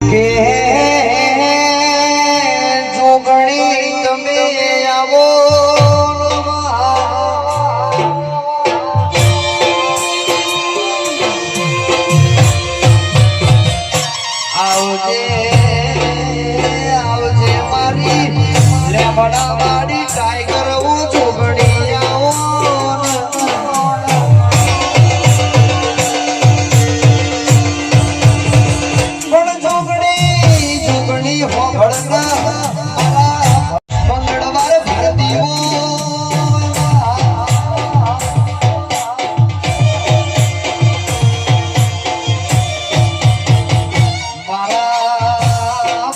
કે જોગણી તમે આવો આવજે આવજે મારી લેબડા વાળી ટાઈગર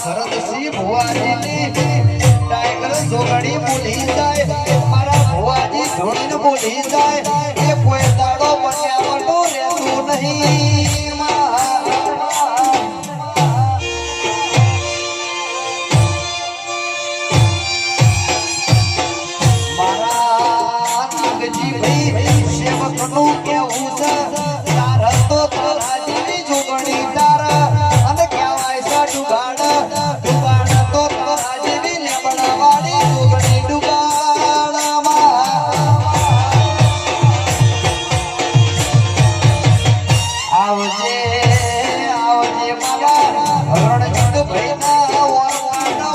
ભરતસિંહ ભુવાજીની ટાઈગર જોગણી બોલી જાય, મારા ભુવાજી ધોળીને બોલી જાય, એ કોઈ દાડો બન્યા વટો રહેતું નહીં.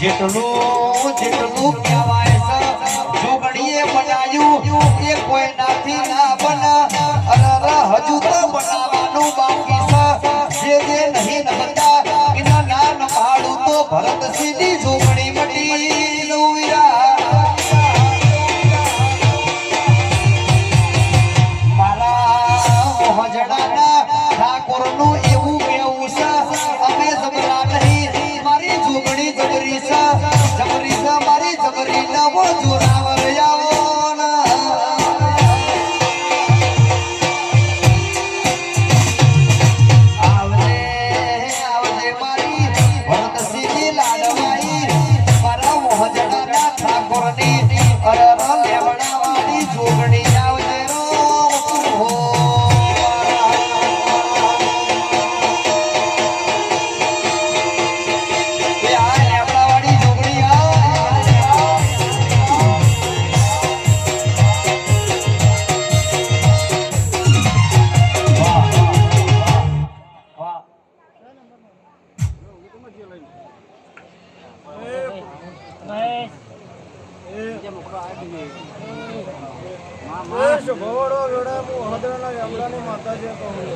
જેટલું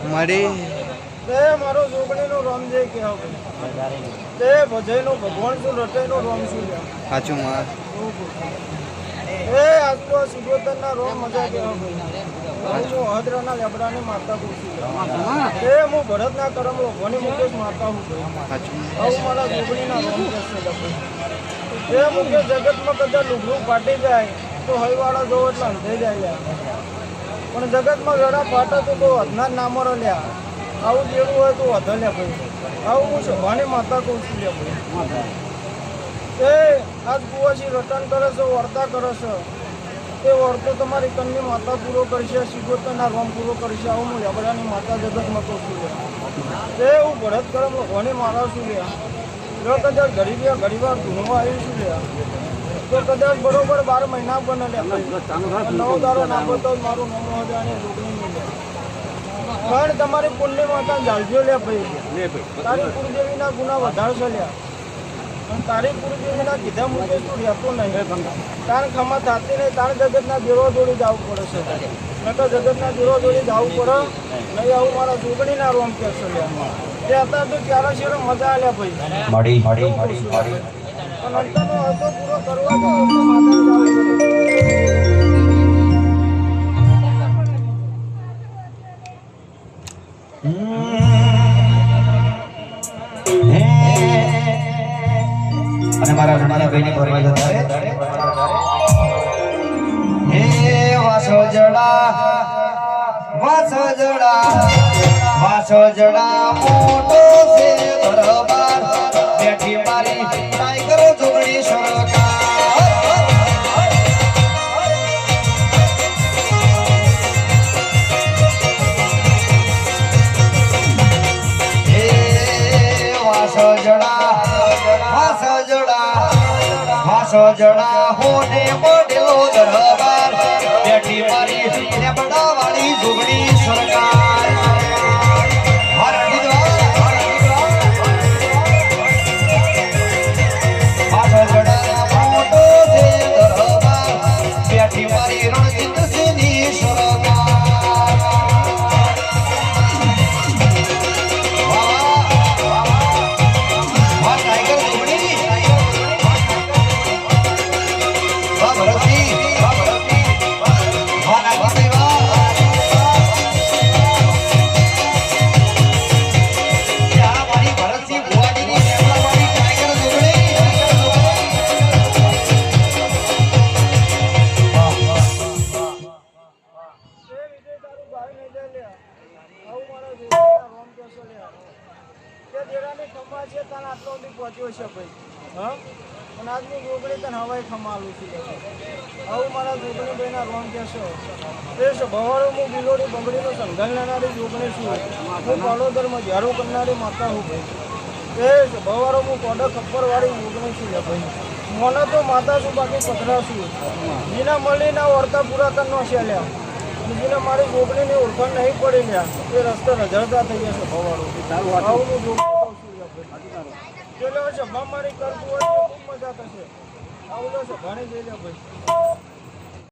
મારી તે મારો જોગણીનું રામ જય કહેવો તે ભજયનું ભગવાન શું રચાયનું રામ શું સાચું માં. એ આજ તો રોમ મજા કહેવો હું હદરાના લેબડાને મારતા પૂછી તે હું ભરતના કરમ લોકોને મુકેશ મારતા હું મારા રોમ તે જગતમાં કદાચ લુગડું ફાટી જાય તો હળવાળા જોવો એટલે અંધે જાય પણ જગતમાં વેળા ફાટે તો તો અધના જ નામો લ્યા આવું જેવું હોય તો વધો લે ભાઈ. આવું હું સભાની માતા કહું છું લે ભાઈ. એ આજ કુવાસી રટન કરે છે વર્તા કરે છે. એ વર્તો તમારી કન્ની માતા પૂરો કરશે સિગોતરના રોમ પૂરો કરશે આવું હું લેબડાની માતા જગતમાં કહું છું? એ હું ભરત કરમ ભગવાને મારા છું? લે જો કદાચ ગરીબી ગરીબા ધૂણવા આવી છું? લે તો કદાચ બરોબર બાર મહિના બને લે. નવ દારો ના તો મારું નામ હજાર અને નહીં પણ તમારી પુણ્ય માતા જાળજો લે ભાઈ. તારી કુળદેવીના ગુના વધારશે લ્યા. પણ તારી કુળદેવીના કીધા મુજબ તું રહેતો નહીં. તાર ખમા થાતી નહીં તાર જગતના દેરો જોડી જવું પડે છે. નકર જગતના દેરો જોડી જવું પડે. નહીં આવું મારા જોગણીના રોમ કે છે તે હતા તો ત્યારે શેરો મજા આલ્યા ભાઈ? મળી મળી મળી મળી અંતરનો પૂરો કરવા બેની ભરવા જતા હે વાસો જડા વાસો જડા વાસો જડા, મોટો છે દરબાર. બેઠી મારી જડા હોને મોડેલો દરબાર. બેઠી મારી ને બડાવાળી જોગણી આટલો સુધી પહોંચ્યો છે ભાઈ. હા? અને આજની જોગણી તને હવાઈ ખમાલું છું. આવું મારા જોગણી ભાઈના રોમ કહેશો. છે ભવારો હું બિલોડી બગડીનો સંઘાલ લેનારી જોગણી છું. હું પાડોદરમાં ઝાડુ કરનારી માતા હું ભાઈ એ છે ભવારો હું કોડો ખપ્પરવાળી જોગણી છું ભાઈ. મને તો માતા છું બાકી પથરા છું. જેના મળીના ઓળતા પુરાતન નો છે લ્યા. જેને મારી જોગણીની ઓળખાણ નહીં પડી લ્યા. એ રસ્તે રઝળતા થઈ જશે ભવાડો. આવું જોગણી કહું છું લ્યા ભાઈ પેલો સભા મારી કરતું હોય તો ખૂબ મજા થશે. આવું તો ઘણી જઈ લે ભાઈ.